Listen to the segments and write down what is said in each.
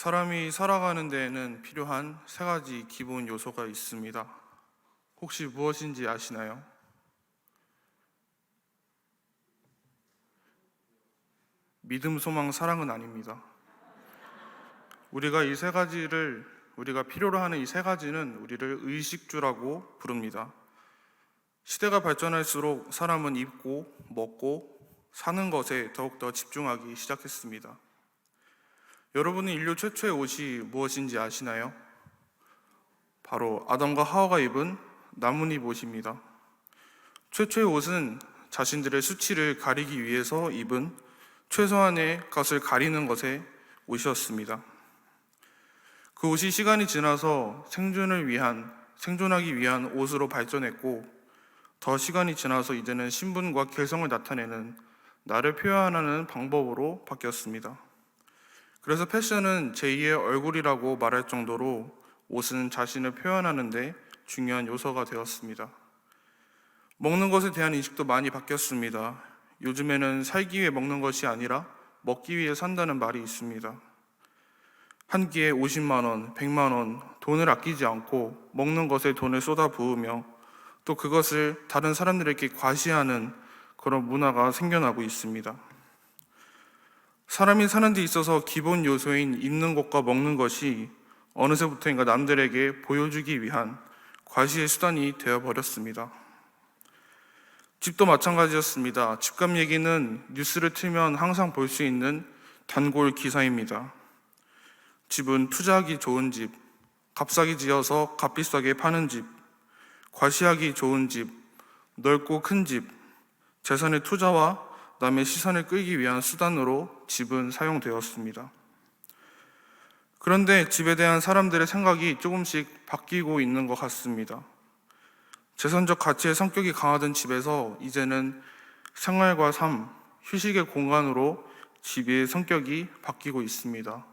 사람이 살아가는 데에는 필요한 세 가지 기본 요소가 있습니다. 혹시 무엇인지 아시나요? 믿음, 소망, 사랑은 아닙니다. 우리가 이 세 가지를 우리가 필요로 하는 이 세 가지는 우리를 의식주라고 부릅니다. 시대가 발전할수록 사람은 입고 먹고 사는 것에 더욱더 집중하기 시작했습니다. 여러분은 인류 최초의 옷이 무엇인지 아시나요? 바로 아담과 하와가 입은 나뭇잎 옷입니다. 최초의 옷은 자신들의 수치를 가리기 위해서 입은 최소한의 것을 가리는 것의 옷이었습니다. 그 옷이 시간이 지나서 생존을 위한 생존하기 위한 옷으로 발전했고 더 시간이 지나서 이제는 신분과 개성을 나타내는 나를 표현하는 방법으로 바뀌었습니다. 그래서 패션은 제2의 얼굴이라고 말할 정도로 옷은 자신을 표현하는데 중요한 요소가 되었습니다. 먹는 것에 대한 인식도 많이 바뀌었습니다. 요즘에는 살기 위해 먹는 것이 아니라 먹기 위해 산다는 말이 있습니다. 한 끼에 50만 원, 100만 원 돈을 아끼지 않고 먹는 것에 돈을 쏟아 부으며 또 그것을 다른 사람들에게 과시하는 그런 문화가 생겨나고 있습니다. 사람이 사는 데 있어서 기본 요소인 입는 것과 먹는 것이 어느새부터인가 남들에게 보여주기 위한 과시의 수단이 되어버렸습니다. 집도 마찬가지였습니다. 집값 얘기는 뉴스를 틀면 항상 볼 수 있는 단골 기사입니다. 집은 투자하기 좋은 집, 값싸게 지어서 값비싸게 파는 집, 과시하기 좋은 집, 넓고 큰 집, 재산의 투자와 남의 시선을 끌기 위한 수단으로 집은 사용되었습니다. 그런데 집에 대한 사람들의 생각이 조금씩 바뀌고 있는 것 같습니다. 재산적 가치의 성격이 강하던 집에서 이제는 생활과 삶, 휴식의 공간으로 집의 성격이 바뀌고 있습니다.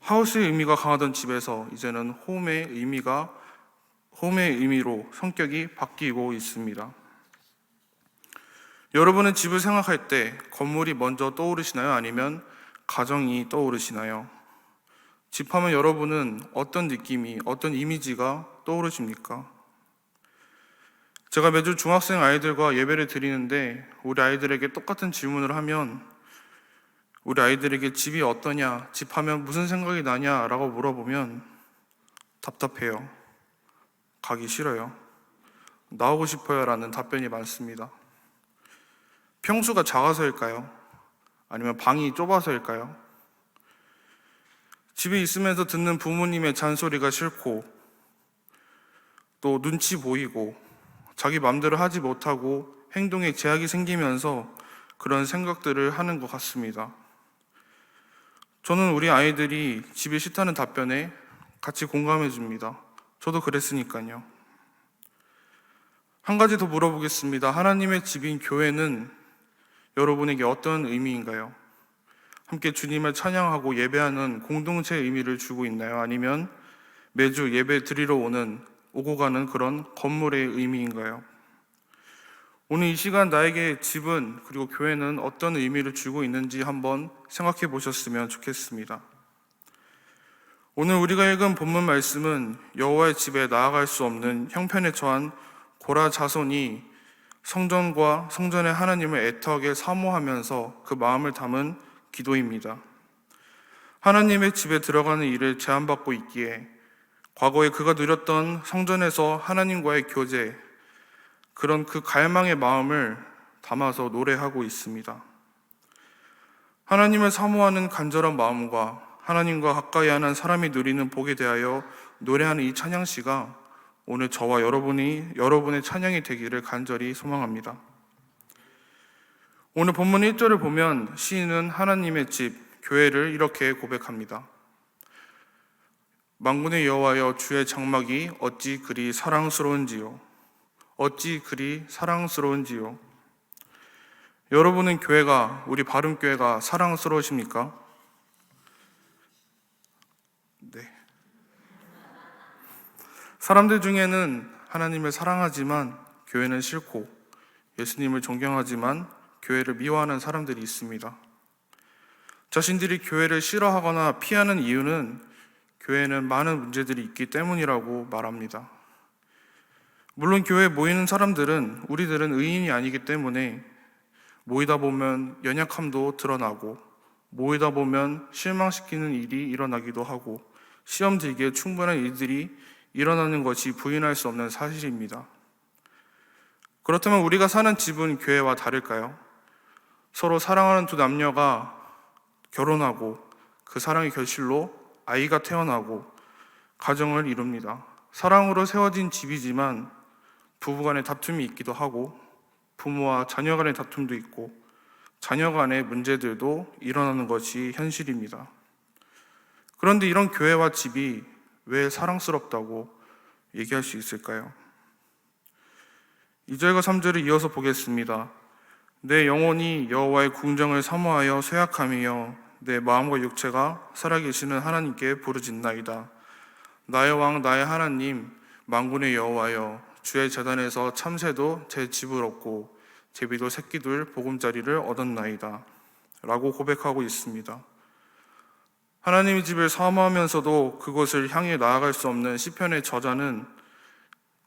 하우스의 의미가 강하던 집에서 이제는 홈의 의미가 홈의 의미로 성격이 바뀌고 있습니다. 여러분은 집을 생각할 때 건물이 먼저 떠오르시나요? 아니면 가정이 떠오르시나요? 집하면 여러분은 어떤 느낌이, 어떤 이미지가 떠오르십니까? 제가 매주 중학생 아이들과 예배를 드리는데 우리 아이들에게 똑같은 질문을 하면 우리 아이들에게 집이 어떠냐, 집하면 무슨 생각이 나냐 라고 물어보면 답답해요. 가기 싫어요. 나오고 싶어요 라는 답변이 많습니다. 평수가 작아서일까요? 아니면 방이 좁아서일까요? 집에 있으면서 듣는 부모님의 잔소리가 싫고 또 눈치 보이고 자기 마음대로 하지 못하고 행동에 제약이 생기면서 그런 생각들을 하는 것 같습니다. 저는 우리 아이들이 집이 싫다는 답변에 같이 공감해 줍니다. 저도 그랬으니까요. 한 가지 더 물어보겠습니다. 하나님의 집인 교회는 여러분에게 어떤 의미인가요? 함께 주님을 찬양하고 예배하는 공동체의 의미를 주고 있나요? 아니면 매주 예배 드리러 오는 오고 가는 그런 건물의 의미인가요? 오늘 이 시간 나에게 집은 그리고 교회는 어떤 의미를 주고 있는지 한번 생각해 보셨으면 좋겠습니다. 오늘 우리가 읽은 본문 말씀은 여호와의 집에 나아갈 수 없는 형편에 처한 고라 자손이 성전과 성전의 하나님을 애타게 사모하면서 그 마음을 담은 기도입니다. 하나님의 집에 들어가는 일을 제한받고 있기에 과거에 그가 누렸던 성전에서 하나님과의 교제, 그런 그 갈망의 마음을 담아서 노래하고 있습니다. 하나님을 사모하는 간절한 마음과 하나님과 가까이 하는 사람이 누리는 복에 대하여 노래하는 이 찬양시가 오늘 저와 여러분이 여러분의 찬양이 되기를 간절히 소망합니다. 오늘 본문 1절을 보면 시인은 하나님의 집, 교회를 이렇게 고백합니다. 망군의 여호와여 주의 장막이 어찌 그리 사랑스러운지요. 어찌 그리 사랑스러운지요. 여러분은 교회가 우리 바른 교회가 사랑스러우십니까? 사람들 중에는 하나님을 사랑하지만 교회는 싫고 예수님을 존경하지만 교회를 미워하는 사람들이 있습니다. 자신들이 교회를 싫어하거나 피하는 이유는 교회에는 많은 문제들이 있기 때문이라고 말합니다. 물론 교회에 모이는 사람들은 우리들은 의인이 아니기 때문에 모이다 보면 연약함도 드러나고 모이다 보면 실망시키는 일이 일어나기도 하고 시험 들기에 충분한 일들이 일어나는 것이 부인할 수 없는 사실입니다. 그렇다면 우리가 사는 집은 교회와 다를까요? 서로 사랑하는 두 남녀가 결혼하고 그 사랑의 결실로 아이가 태어나고 가정을 이룹니다. 사랑으로 세워진 집이지만 부부 간의 다툼이 있기도 하고 부모와 자녀 간의 다툼도 있고 자녀 간의 문제들도 일어나는 것이 현실입니다. 그런데 이런 교회와 집이 왜 사랑스럽다고 얘기할 수 있을까요? 2절과 3절을 이어서 보겠습니다. 내 영혼이 여호와의 궁정을 사모하여 쇠약하며 내 마음과 육체가 살아계시는 하나님께 부르짖나이다. 나의 왕 나의 하나님 만군의 여호와여 주의 재단에서 참새도 제 집을 얻고 제비도 새끼들 보금자리를 얻었나이다. 라고 고백하고 있습니다. 하나님의 집을 사모하면서도 그곳을 향해 나아갈 수 없는 시편의 저자는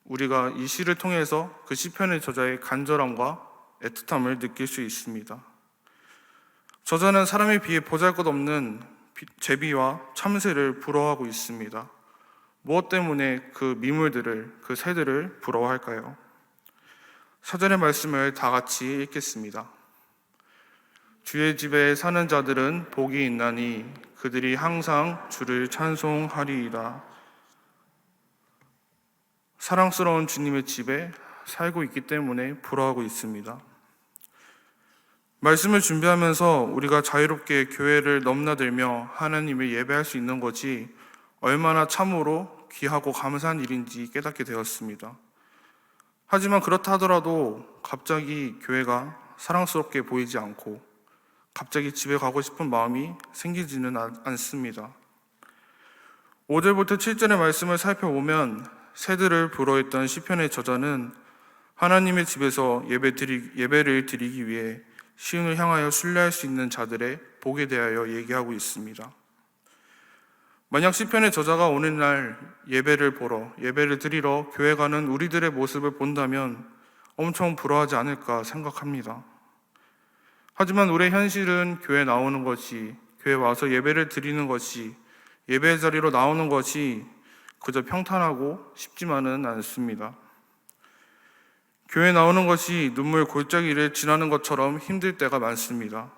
우리가 이 시를 통해서 그 시편의 저자의 간절함과 애틋함을 느낄 수 있습니다. 저자는 사람에 비해 보잘것없는 제비와 참새를 부러워하고 있습니다. 무엇 때문에 그 미물들을 그 새들을 부러워할까요? 사전의 말씀을 다 같이 읽겠습니다. 주의 집에 사는 자들은 복이 있나니 그들이 항상 주를 찬송하리이다. 사랑스러운 주님의 집에 살고 있기 때문에 부러워하고 있습니다. 말씀을 준비하면서 우리가 자유롭게 교회를 넘나들며 하나님을 예배할 수 있는 것이 얼마나 참으로 귀하고 감사한 일인지 깨닫게 되었습니다. 하지만 그렇다 하더라도 갑자기 교회가 사랑스럽게 보이지 않고 갑자기 집에 가고 싶은 마음이 생기지는 않습니다. 5절부터 7절의 말씀을 살펴보면 새들을 불어했던 시편의 저자는 하나님의 집에서 예배 드리, 예배를 드리기 위해 시온을 향하여 순례할 수 있는 자들의 복에 대하여 얘기하고 있습니다. 만약 시편의 저자가 오늘날 예배를 보러 예배를 드리러 교회 가는 우리들의 모습을 본다면 엄청 부러워하지 않을까 생각합니다. 하지만 우리의 현실은 교회 나오는 것이 교회 와서 예배를 드리는 것이 예배 자리로 나오는 것이 그저 평탄하고 쉽지만은 않습니다. 교회 나오는 것이 눈물 골짜기를 지나는 것처럼 힘들 때가 많습니다.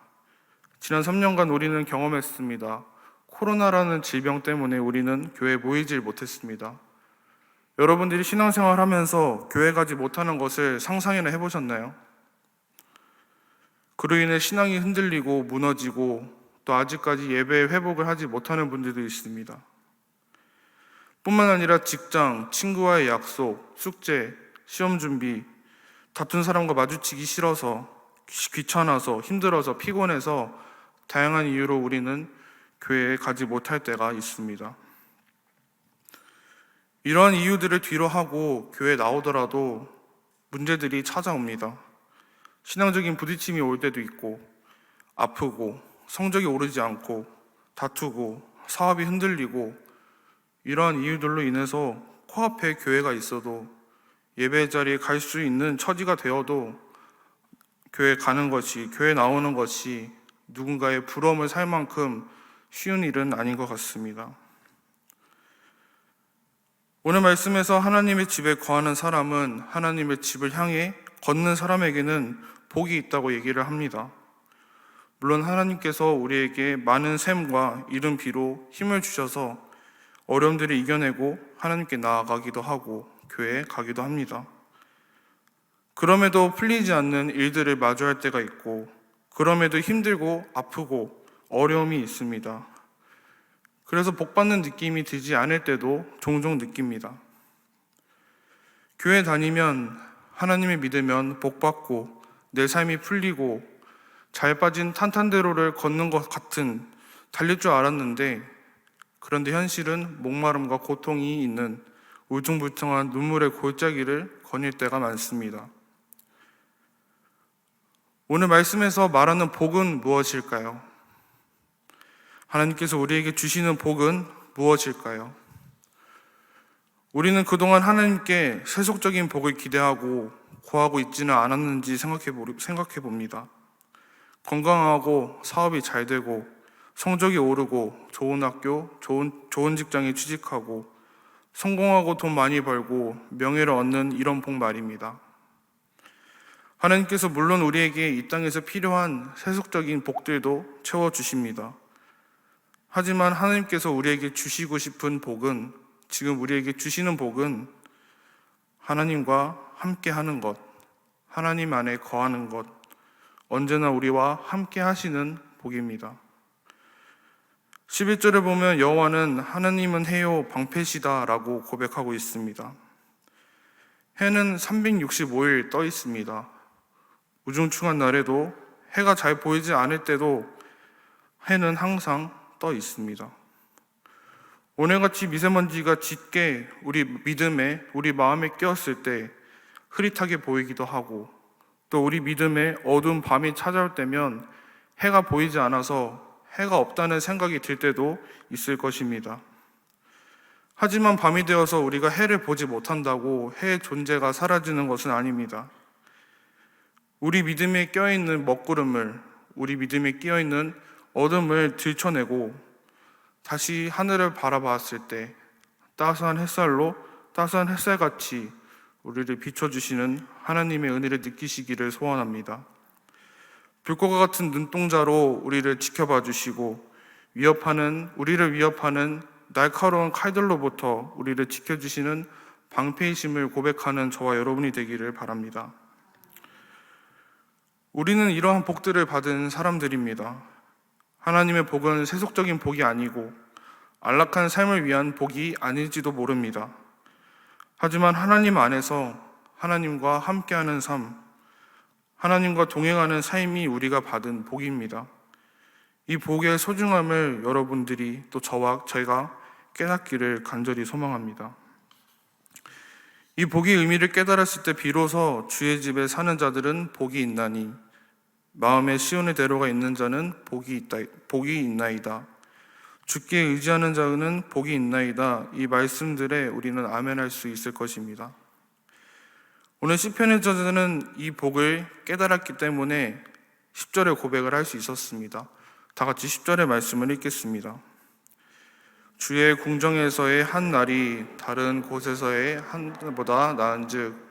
지난 3년간 우리는 경험했습니다. 코로나라는 질병 때문에 우리는 교회에 모이질 못했습니다. 여러분들이 신앙생활 하면서 교회 가지 못하는 것을 상상이나 해보셨나요? 그로 인해 신앙이 흔들리고 무너지고 또 아직까지 예배 회복을 하지 못하는 분들도 있습니다. 뿐만 아니라 직장, 친구와의 약속, 숙제, 시험 준비, 다툰 사람과 마주치기 싫어서, 귀찮아서, 힘들어서, 피곤해서 다양한 이유로 우리는 교회에 가지 못할 때가 있습니다. 이러한 이유들을 뒤로 하고 교회에 나오더라도 문제들이 찾아옵니다. 신앙적인 부딪힘이 올 때도 있고, 아프고, 성적이 오르지 않고, 다투고, 사업이 흔들리고, 이러한 이유들로 인해서 코앞에 교회가 있어도 예배 자리에 갈 수 있는 처지가 되어도 교회 가는 것이, 교회 나오는 것이 누군가의 부러움을 살 만큼 쉬운 일은 아닌 것 같습니다. 오늘 말씀에서 하나님의 집에 거하는 사람은 하나님의 집을 향해 걷는 사람에게는 복이 있다고 얘기를 합니다. 물론 하나님께서 우리에게 많은 샘과 이른 비로 힘을 주셔서 어려움들을 이겨내고 하나님께 나아가기도 하고 교회에 가기도 합니다. 그럼에도 풀리지 않는 일들을 마주할 때가 있고 그럼에도 힘들고 아프고 어려움이 있습니다. 그래서 복받는 느낌이 들지 않을 때도 종종 느낍니다. 교회 다니면 하나님을 믿으면 복받고 내 삶이 풀리고 잘 빠진 탄탄대로를 걷는 것 같은 달릴 줄 알았는데 그런데 현실은 목마름과 고통이 있는 울퉁불퉁한 눈물의 골짜기를 거닐 때가 많습니다. 오늘 말씀에서 말하는 복은 무엇일까요? 하나님께서 우리에게 주시는 복은 무엇일까요? 우리는 그동안 하나님께 세속적인 복을 기대하고 구하고 있지는 않았는지 생각해 봅니다. 건강하고 사업이 잘 되고 성적이 오르고 좋은 학교, 좋은, 좋은 직장에 취직하고 성공하고 돈 많이 벌고 명예를 얻는 이런 복 말입니다. 하나님께서 물론 우리에게 이 땅에서 필요한 세속적인 복들도 채워주십니다. 하지만 하나님께서 우리에게 주시고 싶은 복은 지금 우리에게 주시는 복은 하나님과 함께 하는 것, 하나님 안에 거하는 것, 언제나 우리와 함께 하시는 복입니다. 11절을 보면 여호와는 하나님은 해요 방패시다라고 고백하고 있습니다. 해는 365일 떠 있습니다. 우중충한 날에도 해가 잘 보이지 않을 때도 해는 항상 떠 있습니다. 오늘같이 미세먼지가 짙게 우리 믿음에, 우리 마음에 끼었을 때 흐릿하게 보이기도 하고 또 우리 믿음에 어두운 밤이 찾아올 때면 해가 보이지 않아서 해가 없다는 생각이 들 때도 있을 것입니다. 하지만 밤이 되어서 우리가 해를 보지 못한다고 해의 존재가 사라지는 것은 아닙니다. 우리 믿음에 껴있는 먹구름을, 우리 믿음에 끼어있는 어둠을 들춰내고 다시 하늘을 바라봤을 때 따스한 햇살로 따스한 햇살같이 우리를 비춰주시는 하나님의 은혜를 느끼시기를 소원합니다. 불꽃과 같은 눈동자로 우리를 지켜봐 주시고 위협하는 우리를 위협하는 날카로운 칼들로부터 우리를 지켜주시는 방패이심을 고백하는 저와 여러분이 되기를 바랍니다. 우리는 이러한 복들을 받은 사람들입니다. 하나님의 복은 세속적인 복이 아니고 안락한 삶을 위한 복이 아닐지도 모릅니다. 하지만 하나님 안에서 하나님과 함께하는 삶, 하나님과 동행하는 삶이 우리가 받은 복입니다. 이 복의 소중함을 여러분들이 또 저와 저희가 깨닫기를 간절히 소망합니다. 이 복의 의미를 깨달았을 때 비로소 주의 집에 사는 자들은 복이 있나니 마음에 시온의 대로가 있는 자는 복이 있다 복이 있나이다. 주께 의지하는 자는 복이 있나이다. 이 말씀들에 우리는 아멘할 수 있을 것입니다. 오늘 시편의 저자는 이 복을 깨달았기 때문에 10절의 고백을 할 수 있었습니다. 다 같이 10절의 말씀을 읽겠습니다. 주의 궁정에서의 한 날이 다른 곳에서의 한 날보다 나은즉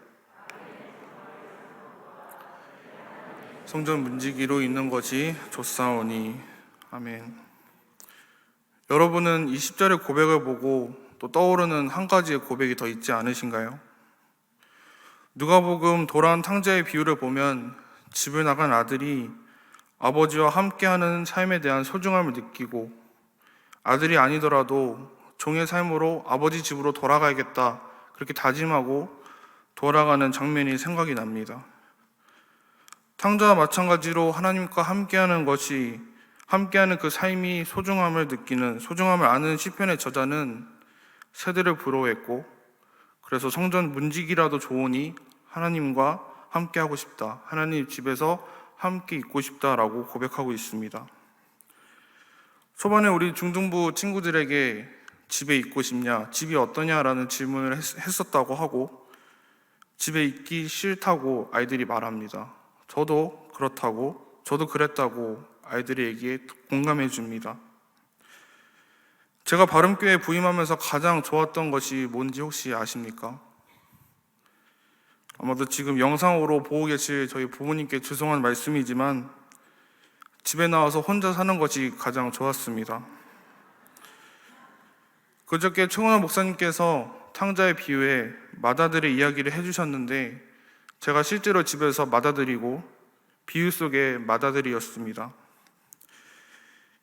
성전 문지기로 있는 것이 좋사오니 아멘. 여러분은 이 10절의 고백을 보고 또 떠오르는 한 가지의 고백이 더 있지 않으신가요? 누가복음 도란 탕자의 비유를 보면 집을 나간 아들이 아버지와 함께하는 삶에 대한 소중함을 느끼고 아들이 아니더라도 종의 삶으로 아버지 집으로 돌아가야겠다 그렇게 다짐하고 돌아가는 장면이 생각이 납니다. 탕자와 마찬가지로 하나님과 함께하는 것이 함께하는 그 삶이 소중함을 느끼는 소중함을 아는 시편의 저자는 세대를 부러워했고 그래서 성전 문지기라도 좋으니 하나님과 함께하고 싶다. 하나님 집에서 함께 있고 싶다라고 고백하고 있습니다. 초반에 우리 중등부 친구들에게 집에 있고 싶냐, 집이 어떠냐라는 질문을 했, 했었다고 하고 집에 있기 싫다고 아이들이 말합니다. 저도 그렇다고, 저도 그랬다고 얘기에 공감해 줍니다. 제가 바른교회 부임하면서 가장 좋았던 것이 뭔지 혹시 아십니까? 아마도 지금 영상으로 보고 계실 저희 부모님께 죄송한 말씀이지만 집에 나와서 혼자 사는 것이 가장 좋았습니다. 그저께 최원호 목사님께서 탕자의 비유에 마다들의 이야기를 해주셨는데 제가 실제로 집에서 마다들이고 비유 속의 마다들이었습니다.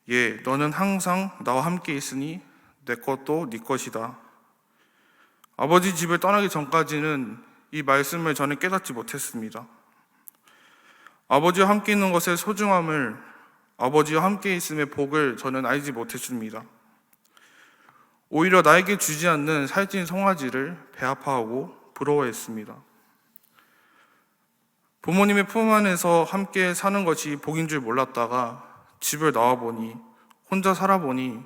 예, 너는 항상 나와 함께 있으니 내 것도 네 것이다. 아버지 집을 떠나기 전까지는 이 말씀을 저는 깨닫지 못했습니다. 아버지와 함께 있는 것의 소중함을 아버지와 함께 있음의 복을 저는 알지 못했습니다. 오히려 나에게 주지 않는 살찐 송아지를 배아파하고 부러워했습니다. 부모님의 품 안에서 함께 사는 것이 복인 줄 몰랐다가 집을 나와 보니 혼자 살아보니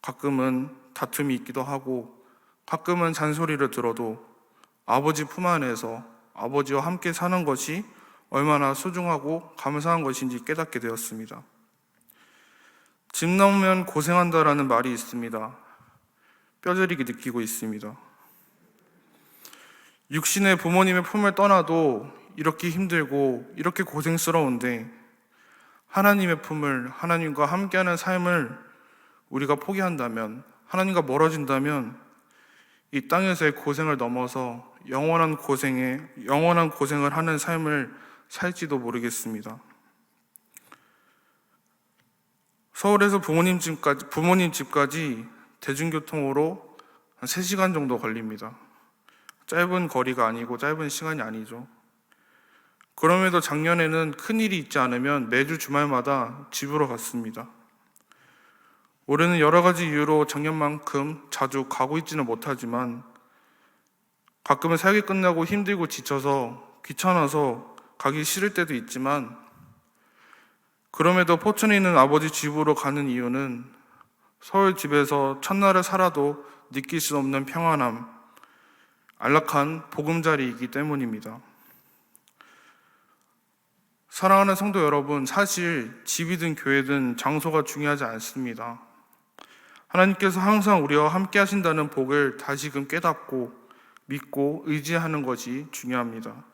가끔은 다툼이 있기도 하고 가끔은 잔소리를 들어도 아버지 품 안에서 아버지와 함께 사는 것이 얼마나 소중하고 감사한 것인지 깨닫게 되었습니다. 집 나오면 고생한다라는 말이 있습니다. 뼈저리게 느끼고 있습니다. 육신의 부모님의 품을 떠나도 이렇게 힘들고 이렇게 고생스러운데 하나님의 품을 하나님과 함께하는 삶을 우리가 포기한다면 하나님과 멀어진다면 이 땅에서의 고생을 넘어서 영원한 고생에 영원한 고생을 하는 삶을 살지도 모르겠습니다. 서울에서 부모님 집까지 부모님 집까지 대중교통으로 한 3시간 정도 걸립니다. 짧은 거리가 아니고 짧은 시간이 아니죠. 그럼에도 작년에는 큰 일이 있지 않으면 매주 주말마다 집으로 갔습니다. 올해는 여러 가지 이유로 작년만큼 자주 가고 있지는 못하지만 가끔은 사역이 끝나고 힘들고 지쳐서 귀찮아서 가기 싫을 때도 있지만 그럼에도 포천에 있는 아버지 집으로 가는 이유는 서울 집에서 첫날을 살아도 느낄 수 없는 평안함, 안락한 보금자리이기 때문입니다. 사랑하는 성도 여러분, 사실 집이든 교회든 장소가 중요하지 않습니다. 하나님께서 항상 우리와 함께 하신다는 복을 다시금 깨닫고 믿고 의지하는 것이 중요합니다.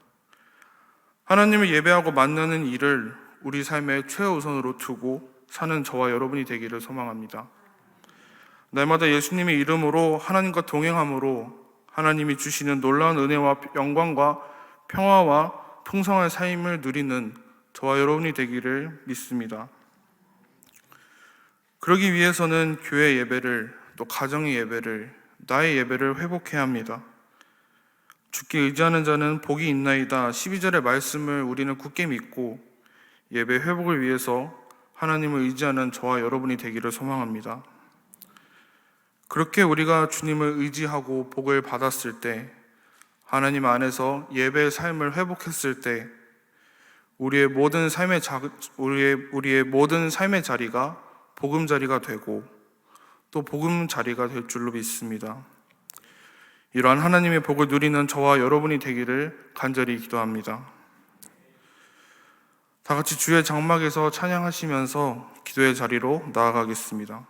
하나님을 예배하고 만나는 일을 우리 삶의 최우선으로 두고 사는 저와 여러분이 되기를 소망합니다. 날마다 예수님의 이름으로 하나님과 동행함으로 하나님이 주시는 놀라운 은혜와 영광과 평화와 풍성한 삶을 누리는 저와 여러분이 되기를 믿습니다. 그러기 위해서는 교회 예배를 또 가정의 예배를 나의 예배를 회복해야 합니다. 죽게 의지하는 자는 복이 있나이다. 12절의 말씀을 우리는 굳게 믿고 예배 회복을 위해서 하나님을 의지하는 저와 여러분이 되기를 소망합니다. 그렇게 우리가 주님을 의지하고 복을 받았을 때 하나님 안에서 예배의 삶을 회복했을 때 우리의 모든 삶의 자, 우리의 우리의 모든 삶의 자리가 복음 자리가 되고 또 복음 자리가 될 줄로 믿습니다. 이러한 하나님의 복을 누리는 저와 여러분이 되기를 간절히 기도합니다. 다 같이 주의 장막에서 찬양하시면서 기도의 자리로 나아가겠습니다.